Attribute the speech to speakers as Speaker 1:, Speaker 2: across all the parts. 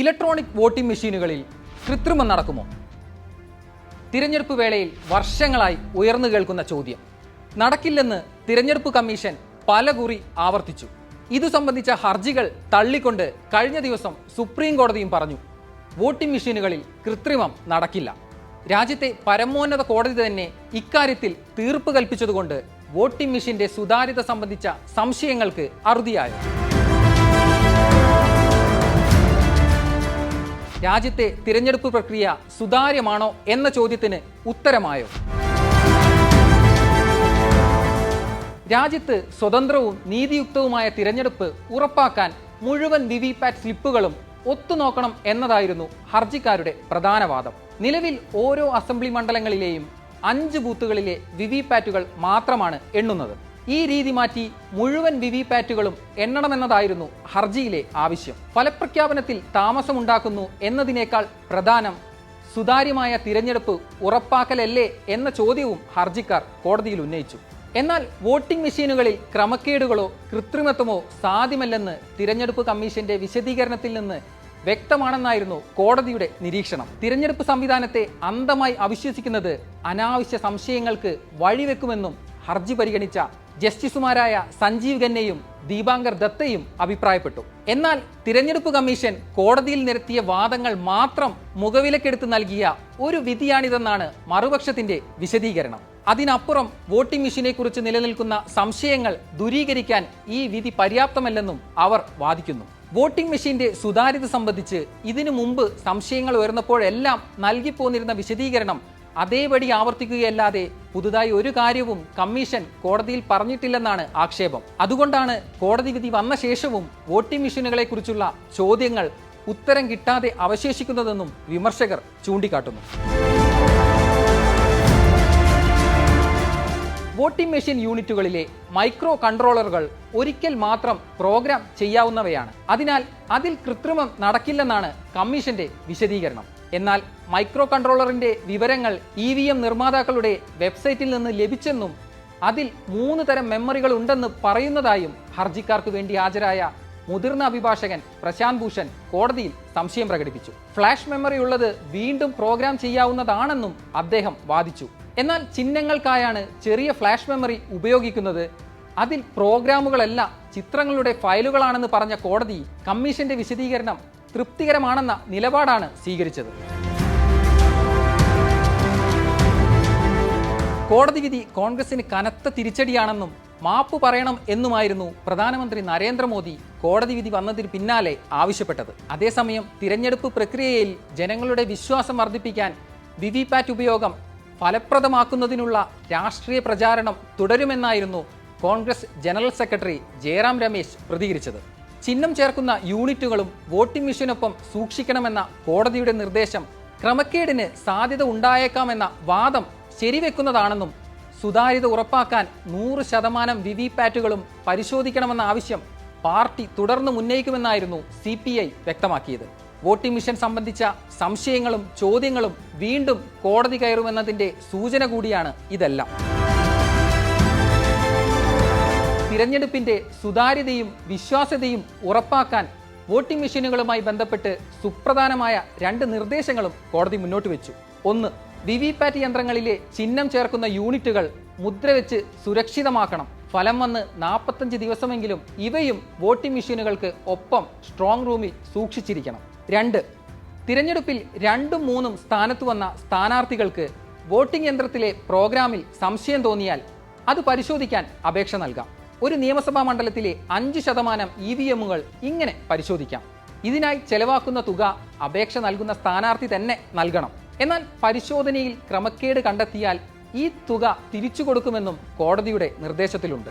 Speaker 1: electronic voting മെഷീനുകളിൽ കൃത്രിമം നടക്കുമോ തിരഞ്ഞെടുപ്പ് വേളയിൽ വർഷങ്ങളായി ഉയർന്നു കേൾക്കുന്ന ചോദ്യം നടക്കില്ലെന്ന് തിരഞ്ഞെടുപ്പ് കമ്മീഷൻ പലകുറി ആവർത്തിച്ചു ഇതു സംബന്ധിച്ച ഹർജികൾ തള്ളിക്കൊണ്ട് കഴിഞ്ഞ ദിവസം സുപ്രീം കോടതിയും പറഞ്ഞു വോട്ടിംഗ് മെഷീനുകളിൽ കൃത്രിമം നടക്കില്ല രാജ്യത്തെ പരമോന്നത കോടതി തന്നെ ഇക്കാര്യത്തിൽ തീർപ്പ് കൽപ്പിച്ചതുകൊണ്ട് വോട്ടിംഗ് മെഷീന്റെ സുതാര്യത സംബന്ധിച്ച സംശയങ്ങൾക്ക് അറുതിയായി രാജ്യത്തെ തിരഞ്ഞെടുപ്പ് പ്രക്രിയ സുതാര്യമാണോ എന്ന ചോദ്യത്തിന് ഉത്തരമായോ രാജ്യത്ത് സ്വതന്ത്രവും നീതിയുക്തവുമായ തിരഞ്ഞെടുപ്പ് ഉറപ്പാക്കാൻ മുഴുവൻ വിവിപാറ്റ് പാറ്റ് സ്ലിപ്പുകളും ഒത്തുനോക്കണം എന്നതായിരുന്നു ഹർജിക്കാരുടെ പ്രധാന വാദം നിലവിൽ ഓരോ അസംബ്ലി മണ്ഡലങ്ങളിലെയും അഞ്ച് ബൂത്തുകളിലെ വിവിപാറ്റുകൾ പാറ്റുകൾ മാത്രമാണ് എണ്ണുന്നത് ഈ രീതി മാറ്റി മുഴുവൻ പാറ്റുകളും എണ്ണണമെന്നതായിരുന്നു ഹർജിയിലെ ആവശ്യം ഫലപ്രഖ്യാപനത്തിൽ താമസമുണ്ടാക്കുന്നു എന്നതിനേക്കാൾ പ്രധാനം സുതാര്യമായ തിരഞ്ഞെടുപ്പ് ഉറപ്പാക്കലല്ലേ എന്ന ചോദ്യവും ഹർജിക്കാർ കോടതിയിൽ ഉന്നയിച്ചു എന്നാൽ വോട്ടിംഗ് മെഷീനുകളിൽ ക്രമക്കേടുകളോ കൃത്രിമത്വമോ സാധ്യമല്ലെന്ന് തിരഞ്ഞെടുപ്പ് കമ്മീഷന്റെ വിശദീകരണത്തിൽ നിന്ന് വ്യക്തമാണെന്നായിരുന്നു കോടതിയുടെ നിരീക്ഷണം തിരഞ്ഞെടുപ്പ് സംവിധാനത്തെ അന്ധമായി അവിശ്വസിക്കുന്നത് അനാവശ്യ സംശയങ്ങൾക്ക് വഴിവെക്കുമെന്നും ഹർജി പരിഗണിച്ച ജസ്റ്റിസുമാരായ സഞ്ജീവ് ഖന്നയും ദീപാങ്കർ ദത്തയും അഭിപ്രായപ്പെട്ടു എന്നാൽ തിരഞ്ഞെടുപ്പ് കമ്മീഷൻ കോടതിയിൽ നിരത്തിയ വാദങ്ങൾ മാത്രം മുഖവിലക്കെടുത്ത് നൽകിയ ഒരു വിധിയാണിതെന്നാണ് മറുപക്ഷത്തിന്റെ വിശദീകരണം അതിനപ്പുറം വോട്ടിംഗ് മെഷീനെ കുറിച്ച് നിലനിൽക്കുന്ന സംശയങ്ങൾ ദൂരീകരിക്കാൻ ഈ വിധി പര്യാപ്തമല്ലെന്നും അവർ വാദിക്കുന്നു വോട്ടിംഗ് മെഷീന്റെ സുതാര്യത സംബന്ധിച്ച് ഇതിനു മുമ്പ് സംശയങ്ങൾ ഉയർന്നപ്പോഴെല്ലാം നൽകിപ്പോന്നിരുന്ന വിശദീകരണം അതേപടി ആവർത്തിക്കുകയല്ലാതെ പുതുതായി ഒരു കാര്യവും കമ്മീഷൻ കോടതിയിൽ പറഞ്ഞിട്ടില്ലെന്നാണ് ആക്ഷേപം അതുകൊണ്ടാണ് കോടതി വിധി വന്ന ശേഷവും വോട്ടിംഗ് മെഷീനുകളെ കുറിച്ചുള്ള ചോദ്യങ്ങൾ ഉത്തരം കിട്ടാതെ അവശേഷിക്കുന്നതെന്നും വിമർശകർ ചൂണ്ടിക്കാട്ടുന്നു വോട്ടിംഗ് മെഷീൻ യൂണിറ്റുകളിലെ മൈക്രോ കൺട്രോളറുകൾ ഒരിക്കൽ മാത്രം പ്രോഗ്രാം ചെയ്യാവുന്നവയാണ് അതിനാൽ അതിൽ കൃത്രിമം നടക്കില്ലെന്നാണ് കമ്മീഷന്റെ വിശദീകരണം എന്നാൽ മൈക്രോ കൺട്രോളറിന്റെ വിവരങ്ങൾ ഇ വി എം നിർമ്മാതാക്കളുടെ വെബ്സൈറ്റിൽ നിന്ന് ലഭിച്ചെന്നും അതിൽ മൂന്ന് തരം മെമ്മറികൾ ഉണ്ടെന്ന് പറയുന്നതായും ഹർജിക്കാർക്ക് വേണ്ടി ഹാജരായ മുതിർന്ന അഭിഭാഷകൻ പ്രശാന്ത് ഭൂഷൺ കോടതിയിൽ സംശയം പ്രകടിപ്പിച്ചു ഫ്ലാഷ് മെമ്മറി ഉള്ളത് വീണ്ടും പ്രോഗ്രാം ചെയ്യാവുന്നതാണെന്നും അദ്ദേഹം വാദിച്ചു എന്നാൽ ചിഹ്നങ്ങൾക്കായാണ് ചെറിയ ഫ്ലാഷ് മെമ്മറി ഉപയോഗിക്കുന്നത് അതിൽ പ്രോഗ്രാമുകളല്ല ചിത്രങ്ങളുടെ ഫയലുകളാണെന്ന് പറഞ്ഞ കോടതി കമ്മീഷന്റെ വിശദീകരണം തൃപ്തികരമാണെന്ന നിലപാടാണ് സ്വീകരിച്ചത് കോടതി വിധി കോൺഗ്രസിന് കനത്ത തിരിച്ചടിയാണെന്നും മാപ്പ് പറയണം എന്നുമായിരുന്നു പ്രധാനമന്ത്രി നരേന്ദ്രമോദി കോടതി വിധി വന്നതിന് പിന്നാലെ ആവശ്യപ്പെട്ടത് അതേസമയം തിരഞ്ഞെടുപ്പ് പ്രക്രിയയിൽ ജനങ്ങളുടെ വിശ്വാസം വർദ്ധിപ്പിക്കാൻ വിവിപാറ്റ് ഉപയോഗം ഫലപ്രദമാക്കുന്നതിനുള്ള രാഷ്ട്രീയ പ്രചാരണം തുടരുമെന്നായിരുന്നു കോൺഗ്രസ് ജനറൽ സെക്രട്ടറി ജയറാം രമേശ് പ്രതികരിച്ചത് ചിഹ്നം ചേർക്കുന്ന യൂണിറ്റുകളും വോട്ടിംഗ് മെഷീനൊപ്പം സൂക്ഷിക്കണമെന്ന കോടതിയുടെ നിർദ്ദേശം ക്രമക്കേടിന് സാധ്യത ഉണ്ടായേക്കാമെന്ന വാദം ശരിവെക്കുന്നതാണെന്നും സുതാര്യത ഉറപ്പാക്കാൻ നൂറ് ശതമാനം വിവി പാറ്റുകളും പരിശോധിക്കണമെന്ന ആവശ്യം പാർട്ടി തുടർന്ന് ഉന്നയിക്കുമെന്നായിരുന്നു സി പി ഐ വ്യക്തമാക്കിയത് വോട്ടിംഗ് മിഷൻ സംബന്ധിച്ച സംശയങ്ങളും ചോദ്യങ്ങളും വീണ്ടും കോടതി കയറുമെന്നതിന്റെ സൂചന കൂടിയാണ് ഇതെല്ലാം തെരഞ്ഞെടുപ്പിന്റെ സുതാര്യതയും വിശ്വാസ്യതയും ഉറപ്പാക്കാൻ വോട്ടിംഗ് മെഷീനുകളുമായി ബന്ധപ്പെട്ട് സുപ്രധാനമായ രണ്ട് നിർദ്ദേശങ്ങളും കോടതി മുന്നോട്ട് വെച്ചു ഒന്ന് വിവിപാറ്റ് യന്ത്രങ്ങളിലെ ചിഹ്നം ചേർക്കുന്ന യൂണിറ്റുകൾ മുദ്രവെച്ച് സുരക്ഷിതമാക്കണം ഫലം വന്ന് നാൽപ്പത്തഞ്ച് ദിവസമെങ്കിലും ഇവയും വോട്ടിംഗ് മെഷീനുകൾക്ക് ഒപ്പം സ്ട്രോങ് റൂമിൽ സൂക്ഷിച്ചിരിക്കണം രണ്ട് തിരഞ്ഞെടുപ്പിൽ രണ്ടും മൂന്നും സ്ഥാനത്ത് വന്ന സ്ഥാനാർത്ഥികൾക്ക് വോട്ടിംഗ് യന്ത്രത്തിലെ പ്രോഗ്രാമിൽ സംശയം തോന്നിയാൽ അത് പരിശോധിക്കാൻ അപേക്ഷ നൽകാം ഒരു നിയമസഭാ മണ്ഡലത്തിലെ അഞ്ച് ശതമാനം ഇ വി എമ്മുകൾ ഇങ്ങനെ പരിശോധിക്കാം ഇതിനായി ചെലവാക്കുന്ന തുക അപേക്ഷ നൽകുന്ന സ്ഥാനാർത്ഥി തന്നെ നൽകണം എന്നാൽ പരിശോധനയിൽ ക്രമക്കേട് കണ്ടെത്തിയാൽ ഈ തുക തിരിച്ചു കൊടുക്കുമെന്നും കോടതിയുടെ നിർദ്ദേശത്തിലുണ്ട്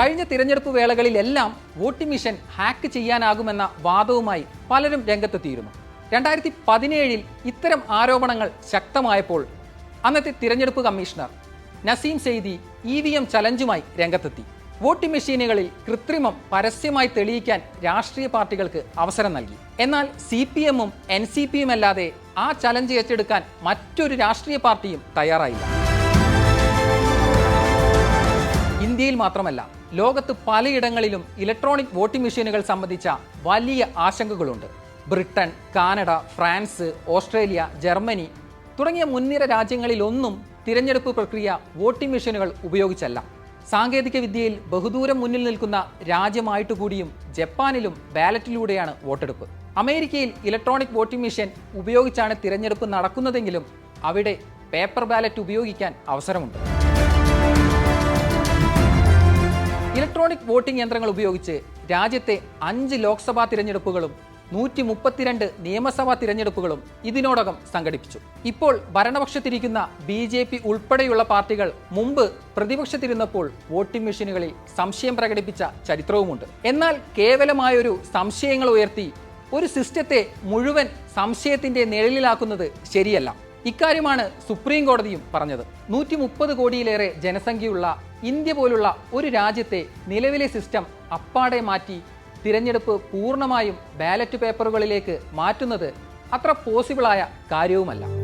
Speaker 1: കഴിഞ്ഞ തിരഞ്ഞെടുപ്പ് വേളകളിലെല്ലാം വോട്ടിംഗ് മിഷൻ ഹാക്ക് ചെയ്യാനാകുമെന്ന വാദവുമായി പലരും രംഗത്തെത്തിയിരുന്നു രണ്ടായിരത്തി പതിനേഴിൽ ഇത്തരം ആരോപണങ്ങൾ ശക്തമായപ്പോൾ അന്നത്തെ തിരഞ്ഞെടുപ്പ് commissioner Naseem Zaidi E V M ചലഞ്ചുമായി രംഗത്തെത്തി വോട്ടിംഗ് മെഷീനുകളിൽ കൃത്രിമം പരസ്യമായി തെളിയിക്കാൻ രാഷ്ട്രീയ പാർട്ടികൾക്ക് അവസരം നൽകി എന്നാൽ സി പി എമ്മും എൻ സി പിയും അല്ലാതെ ആ ചലഞ്ച് ഏറ്റെടുക്കാൻ മറ്റൊരു രാഷ്ട്രീയ പാർട്ടിയും തയ്യാറായില്ല ഇന്ത്യയിൽ മാത്രമല്ല ലോകത്ത് പലയിടങ്ങളിലും ഇലക്ട്രോണിക് വോട്ടിംഗ് മെഷീനുകൾ സംബന്ധിച്ച വലിയ ആശങ്കകളുണ്ട് Britain Canada France Australia Germany തുടങ്ങിയ മുൻനിര രാജ്യങ്ങളിലൊന്നും തിരഞ്ഞെടുപ്പ് പ്രക്രിയ വോട്ടിംഗ് മെഷീനുകൾ ഉപയോഗിച്ചല്ല സാങ്കേതിക വിദ്യയിൽ ബഹുദൂരം മുന്നിൽ നിൽക്കുന്ന രാജ്യമായിട്ട് കൂടിയും ജപ്പാനിലും ബാലറ്റിലൂടെയാണ് വോട്ടെടുപ്പ് അമേരിക്കയിൽ ഇലക്ട്രോണിക് വോട്ടിംഗ് മെഷീൻ ഉപയോഗിച്ചാണ് തിരഞ്ഞെടുപ്പ് നടക്കുന്നതെങ്കിലും അവിടെ പേപ്പർ ബാലറ്റ് ഉപയോഗിക്കാൻ അവസരമുണ്ട് ഇലക്ട്രോണിക് വോട്ടിംഗ് യന്ത്രങ്ങൾ ഉപയോഗിച്ച് രാജ്യത്തെ അഞ്ച് ലോക്സഭാ തിരഞ്ഞെടുപ്പുകളും നൂറ്റി മുപ്പത്തിരണ്ട് നിയമസഭാ തിരഞ്ഞെടുപ്പുകളും ഇതിനോടകം സംഘടിപ്പിച്ചു ഇപ്പോൾ ഭരണപക്ഷത്തിരിക്കുന്ന ബി ജെ പി ഉൾപ്പെടെയുള്ള പാർട്ടികൾ മുമ്പ് പ്രതിപക്ഷത്തിരുന്നപ്പോൾ വോട്ടിംഗ് മെഷീനുകളിൽ സംശയം പ്രകടിപ്പിച്ച ചരിത്രവുമുണ്ട് എന്നാൽ കേവലമായൊരു സംശയങ്ങൾ ഉയർത്തി ഒരു സിസ്റ്റത്തെ മുഴുവൻ സംശയത്തിന്റെ നിഴലിലാക്കുന്നത് ശരിയല്ല ഇക്കാര്യമാണ് സുപ്രീം കോടതിയും പറഞ്ഞത് നൂറ്റി മുപ്പത് കോടിയിലേറെ ജനസംഖ്യയുള്ള ഇന്ത്യ പോലുള്ള ഒരു രാജ്യത്തെ നിലവിലെ സിസ്റ്റം അപ്പാടെ മാറ്റി തിരഞ്ഞെടുപ്പ് പൂർണ്ണമായും ബാലറ്റ് പേപ്പറുകളിലേക്ക് മാറ്റുന്നത് അത്ര പോസിബിളായ കാര്യവുമല്ല